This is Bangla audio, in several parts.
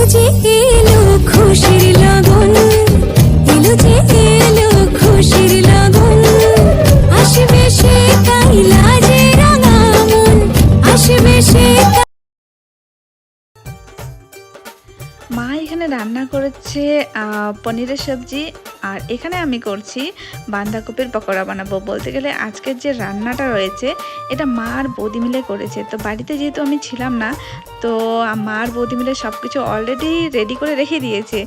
এলো যে মা এখানে রান্না করেছে পনিরের সবজি আর এখানে আমি করছি বাঁধাকপির পকোড়া বানাবো। বলতে গেলে আজকের যে রান্নাটা রয়েছে, এটা মা আর বৌদি মিলে করেছে। তো বাড়িতে যেহেতু আমি ছিলাম না, তো মা আর বৌদি মিলে সব কিছু অলরেডি রেডি করে রেখে দিয়েছে।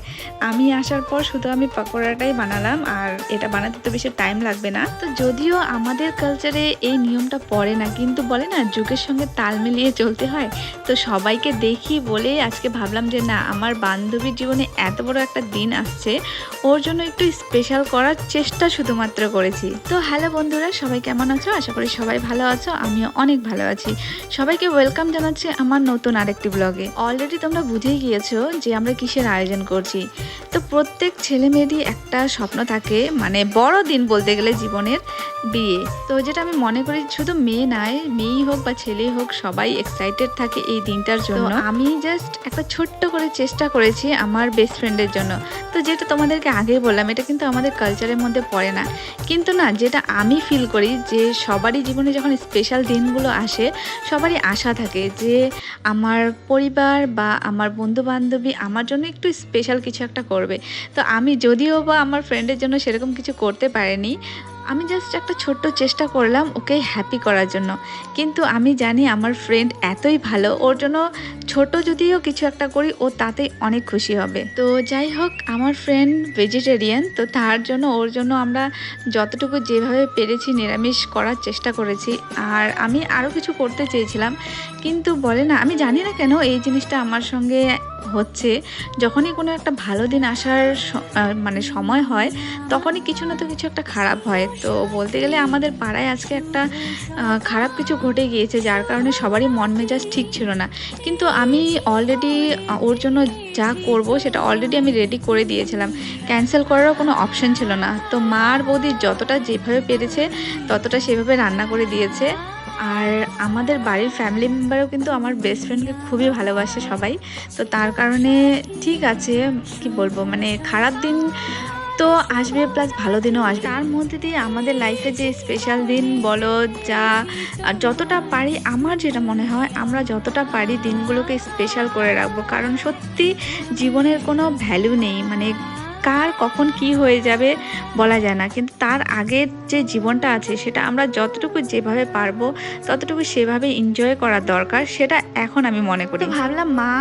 আমি আসার পর শুধু আমি পকোড়াটাই বানালাম আর এটা বানাতে তো বেশি টাইম লাগবে না। তো যদিও আমাদের কালচারে এই নিয়মটা পড়ে না, কিন্তু বলে না, যুগের সঙ্গে তাল মিলিয়ে চলতে হয়। তো সবাইকে দেখি বলে আজকে ভাবলাম যে না, আমার বান্ধবীর জীবনে এত বড় একটা দিন আসছে, ওর জন্য একটু স্পেশাল করার চেষ্টা শুধুমাত্র করেছি। তো হ্যালো বন্ধুরা, সবাই কেমন আছো? আশা করি সবাই ভালো আছো, আমিও অনেক ভালো আছি। সবাইকে ওয়েলকাম জানাচ্ছি আমার নতুন আরেকটি ব্লগে অলরেডি তোমরা বুঝেই গিয়েছো যে আমরা কিসের আয়োজন করছি। তো প্রত্যেক ছেলে মেয়েরই একটা স্বপ্ন থাকে মানে বড় দিন বলতে গেলে জীবনের বিয়ে। তো যেটা আমি মনে করি শুধু মেয়ে নয় মেয়েই হোক বা ছেলেই হোক সবাই এক্সাইটেড থাকে এই দিনটার জন্য। আমি জাস্ট একটা ছোট্ট করে চেষ্টা করেছি আমার বেস্ট ফ্রেন্ডের জন্য। তো যেটা তোমাদেরকে আগেই বললাম এটা কিন্তু আমাদের কালচারের মধ্যে পড়ে না। কিন্তু না যেটা আমি ফিল করি যে সবারই জীবনে যখন স্পেশাল দিনগুলো আসে সবারই আশা থাকে যে আমার পরিবার বা আমার বন্ধু বান্ধবী আমার জন্য একটু স্পেশাল কিছু একটা করবে তো আমি যদিও বা আমার ফ্রেন্ডের জন্য সেরকম কিছু করতে পারিনি, আমি জাস্ট একটা ছোট্ট চেষ্টা করলাম ওকে হ্যাপি করার জন্য। কিন্তু আমি জানি আমার ফ্রেন্ড এতই ভালো, ওর জন্য ছোট যদিও কিছু একটা করি, ও তাতেই অনেক খুশি হবে। তো যাই হোক, আমার ফ্রেন্ড ভেজিটেরিয়ান তো তার জন্য, ওর জন্য আমরা যতটুকু যেভাবে পেরেছি নিরামিষ করার চেষ্টা করেছি। আর আমি আরও কিছু করতে চেয়েছিলাম, কিন্তু বলে না, আমি জানি না কেন এই জিনিসটা আমার সঙ্গে হচ্ছে, যখনই কোনো একটা ভালো দিন আসার মানে সময় হয়, তখনই কিছু না তো কিছু একটা খারাপ হয়। তো বলতে গেলে আমাদের পাড়ায় আজকে একটা খারাপ কিছু ঘটে গিয়েছে, যার কারণে সবারই মন মেজাজ ঠিক ছিল না। কিন্তু আমি অলরেডি ওর জন্য যা করব সেটা অলরেডি আমি রেডি করে দিয়েছিলাম। ক্যান্সেল করারও কোনো অপশন ছিল না। তো মা আর বৌদি যতটা যেভাবে পেরেছে, ততটা সেভাবে রান্না করে দিয়েছে। আর আমাদের বাড়ির ফ্যামিলি মেম্বারও কিন্তু আমার বেস্ট ফ্রেন্ডকে খুবই ভালোবাসে সবাই। তো তার কারণে ঠিক আছে, কি বলব মানে খারাপ দিন তো আসবে প্লাস ভালো দিনও আসবে। তার মধ্যে দিয়ে আমাদের লাইফে যে স্পেশাল দিন, বলো যা যতটা পারি, আমার যেটা মনে হয়, আমরা যতটা পারি দিনগুলোকে স্পেশাল করে রাখব। কারণ সত্যি জীবনের কোনো ভ্যালু নেই মানে কার কখন কি হয়ে যাবে বলা যায় না। কিন্তু তার আগের যে জীবনটা আছে, সেটা আমরা যতটুকু যেভাবে পারব, ততটুকু সেভাবে এনজয় করার দরকার, সেটা এখন আমি মনে করি। ভাবলাম মা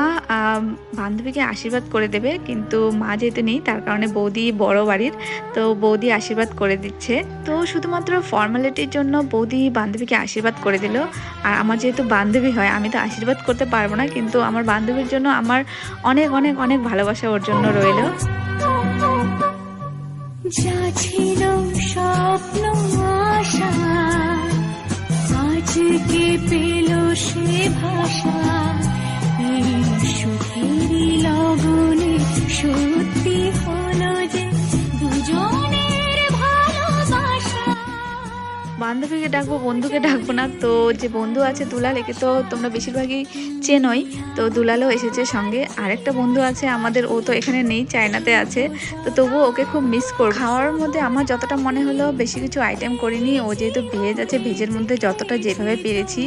বান্ধবীকে আশীর্বাদ করে দেবে, কিন্তু মা যেহেতু নেই, তার কারণে বৌদি বড় বাড়ির, তো বৌদি আশীর্বাদ করে দিচ্ছে। তো শুধুমাত্র ফর্মালিটির জন্য বৌদি বান্ধবীকে আশীর্বাদ করে দিল। আর আমার যেহেতু বান্ধবী হয়, আমি তো আশীর্বাদ করতে পারব না, কিন্তু আমার বান্ধবীর জন্য আমার অনেক অনেক অনেক ভালোবাসা ওর জন্য রইল। স্বপ্ন আজকে পেল সে ভাষা? এই সুখেরই লগনে বান্ধবীকে ডাকবো, বন্ধুকে ডাকবো না। তো যে বন্ধু আছে দুলাল, একে তো তোমরা বেশিরভাগই চেনই। তো দুলালও এসেছে সঙ্গে। আরেকটা বন্ধু আছে আমাদের, ও তো এখানে নেই, চায়নাতে আছে। তো তবুও ওকে খুব মিস করব। খাওয়ার মধ্যে আমার যতটা মনে হলো, বেশি কিছু আইটেম করিনি। ও যেহেতু ভেজ আছে, ভেজের মধ্যে যতটা যেভাবে পেরেছি,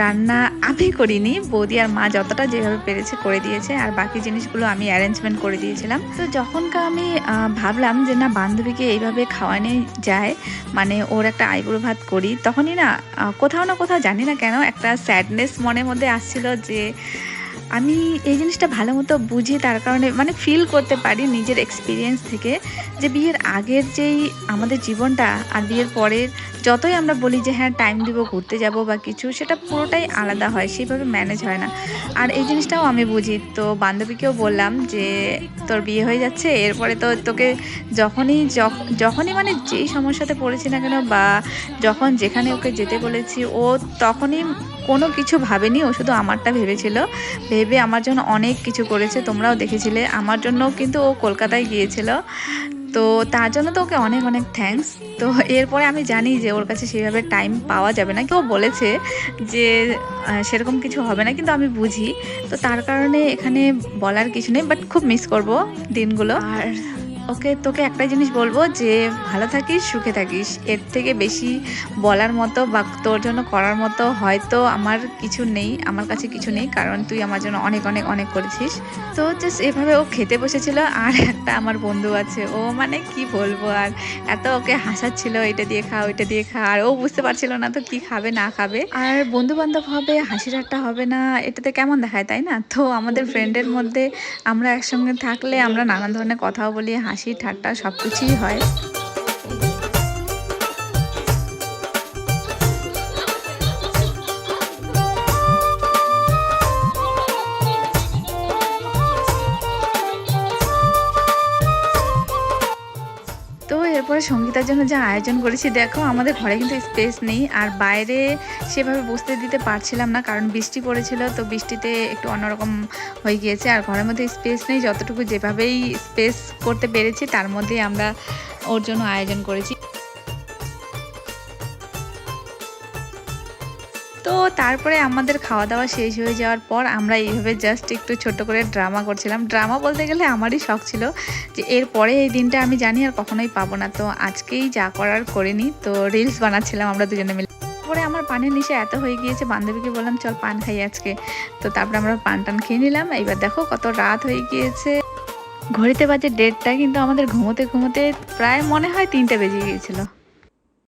রান্না আমি করিনি। বৌদি আর মা যতটা যেভাবে পেরেছে করে দিয়েছে, আর বাকি জিনিসগুলো আমি অ্যারেঞ্জমেন্ট করে দিয়েছিলাম। তো যখনকার আমি ভাবলাম যে না, বান্ধবীকে এইভাবে খাওয়ানো যায় মানে ওর একটা আইবুড়ো ভাত করি, তখনই না কোথাও না কোথাও জানি না কেন একটা স্যাডনেস মনের মধ্যে আসছিল যে আমি এই জিনিসটা ভালো মতো বুঝি তার কারণে মানে ফিল করতে পারি নিজের এক্সপিরিয়েন্স থেকে যে বিয়ের আগের যেই আমাদের জীবনটা আর বিয়ের পরের যতই আমরা বলি যে হ্যাঁ টাইম দিব, ঘুরতে যাব বা কিছু, সেটা পুরোটাই আলাদা হয়, সেইভাবে ম্যানেজ হয় না। আর এই জিনিসটাও আমি বুঝি। তো বান্ধবীকেও বললাম যে, তোর বিয়ে হয়ে যাচ্ছে, এরপরে তো তোকে যখনই যখ- যখনই মানে যেই সমস্যাতে পড়েছি না কেন বা যখন যেখানে ওকে যেতে বলেছি, ও তখনই কোনো কিছু ভাবেনি, ও শুধু আমারটা ভেবেছিল। ভেবে আমার জন্য অনেক কিছু করেছে, তোমরাও দেখেছিলে। আমার জন্য কিন্তু ও কলকাতায় গিয়েছিল। তো তার জন্য তো ওকে অনেক অনেক থ্যাঙ্কস তো এরপরে আমি জানি যে ওর কাছে সেইভাবে টাইম পাওয়া যাবে না। কেউ বলেছে যে সেরকম কিছু হবে না, কিন্তু আমি বুঝি। তো তার কারণে এখানে বলার কিছু নেই বাট খুব মিস করব দিনগুলো। আর ওকে তোকে একটা জিনিস বলব যে ভালো থাকিস সুখে থাকিস। এর থেকে বেশি বলার মতো বা তোর জন্য করার মতো হয়তো আমার কিছু নেই আমার কাছে কিছু নেই কারণ তুই আমার জন্য অনেক অনেক অনেক করেছিস। তো জাস্ট এভাবে ও খেতে বসেছিল আর একটা আমার বন্ধু আছে ও মানে কি বলব আর এত ওকে হাসাচ্ছিল এটা দিয়ে খা ওইটা দিয়ে খা আর ও বুঝতে পারছিল না তো কি খাবে না খাবে। আর বন্ধু বান্ধব হবে হাসি ঠাট্টা হবে না এটাতে কেমন দেখায় তাই না? তো আমাদের ফ্রেন্ডের মধ্যে আমরা একসঙ্গে থাকলে আমরা নানান ধরনের কথাও বলি হাসি ঠাট্টা সব কিছুই হয়। তো পরে সঙ্গীতার জন্য যা আয়োজন করেছি, দেখো আমাদের ঘরে কিন্তু স্পেস নেই। আর বাইরে সেভাবে বসতে দিতে পারছিলাম না, কারণ বৃষ্টি পড়েছিল, তো বৃষ্টিতে একটু অন্যরকম হয়ে গিয়েছে। আর ঘরের মধ্যে স্পেস নেই, যতটুকু যেভাবেই স্পেস করতে পেরেছি, তার মধ্যেই আমরা ওর জন্য আয়োজন করেছি। তারপরে আমাদের খাওয়া দাওয়া শেষ হয়ে যাওয়ার পর আমরা এইভাবে জাস্ট একটু ছোট করে ড্রামা করছিলাম। ড্রামা বলতে গেলে আমারই শখ ছিল যে এরপরে এই দিনটা আমি জানি আর কখনোই পাবো না। তো আজকেই যা করার করিনি। তো রিলস বানাচ্ছিলাম আমরা দুজনে মিলে। তারপরে আমার পানের নিচে এত হয়ে গিয়েছে, বান্ধবীকে বললাম, চল পান খাই আজকে। তো তারপরে আমরা পান টান খেয়ে নিলাম। এইবার দেখো কত রাত হয়ে গিয়েছে। ঘড়িতে বাজে ডেটটা কিন্তু আমাদের ঘুমোতে ঘুমোতে প্রায় মনে হয় তিনটে বেজে গিয়েছিল।